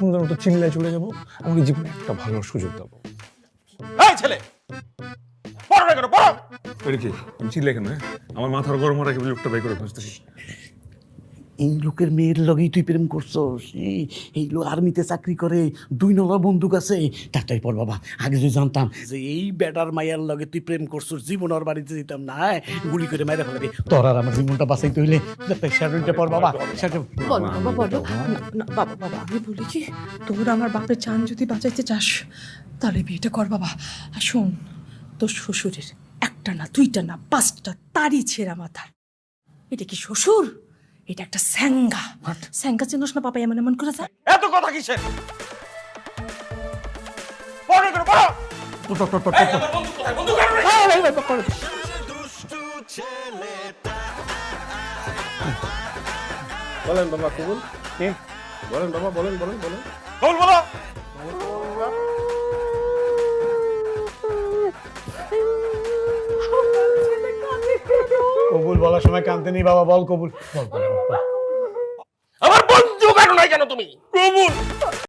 সুন্দর মতো চিল্লায় চলে যাব আমাকে জীবনে একটা ভালো সুযোগ দেবো। এই ছেলে! পড়ো না কেন পড়ো! কি? আমি চিল্লাই কেন হ্যাঁ? আমার মাথার গরম হওয়ার লোকটা বের করে খুঁজতেছিস। এই লোকের মেয়ের লগেই তুই প্রেম করছস। এই লোক আর্মিতে চাকরি করে, দুই নলা বন্দুক আছে। তারটাই পর বাবা, আগে যদি জানতাম যে এই বেটার মায়ের লগে তুই প্রেম করছস, জীবন বাড়িতে যেতাম না? গুলি করে মাইরা ফেলাবি। তোর আর আমার জীবনটা বাঁচাইতে হইলে শ্যাডুলটা পর বাবা বাবা বাবা বাবা, আমি বলি কি তোর আমার বাপের চান যদি বাঁচাইতে চাস, তাহলে বিয়েটা কর বাবা। আর শোন, তোর শ্বশুরের একটা না, দুইটা না, পাঁচটা তারই ছেঁড়া মাথা। এটা কি শ্বশুর? এটা একটা স্যাঙ্গা। স্যাঙ্গা চেনস না বাবা এমন এমন করে যায় এত কথা কিসের? পড়ো না কেন পড়ো এই, আমার বন্ধু? বন্ধু কারও নেই। বলেন বাবা কবুল। কে? বলেন বাবা বলেন বলেন বলেন। কবুল বলো কবুল বলার সময় কানতে নেই বাবা বল কবুল। বল বল, বল, বল। আমার বন্ধু কেন নাই কেন তুমি? কবুল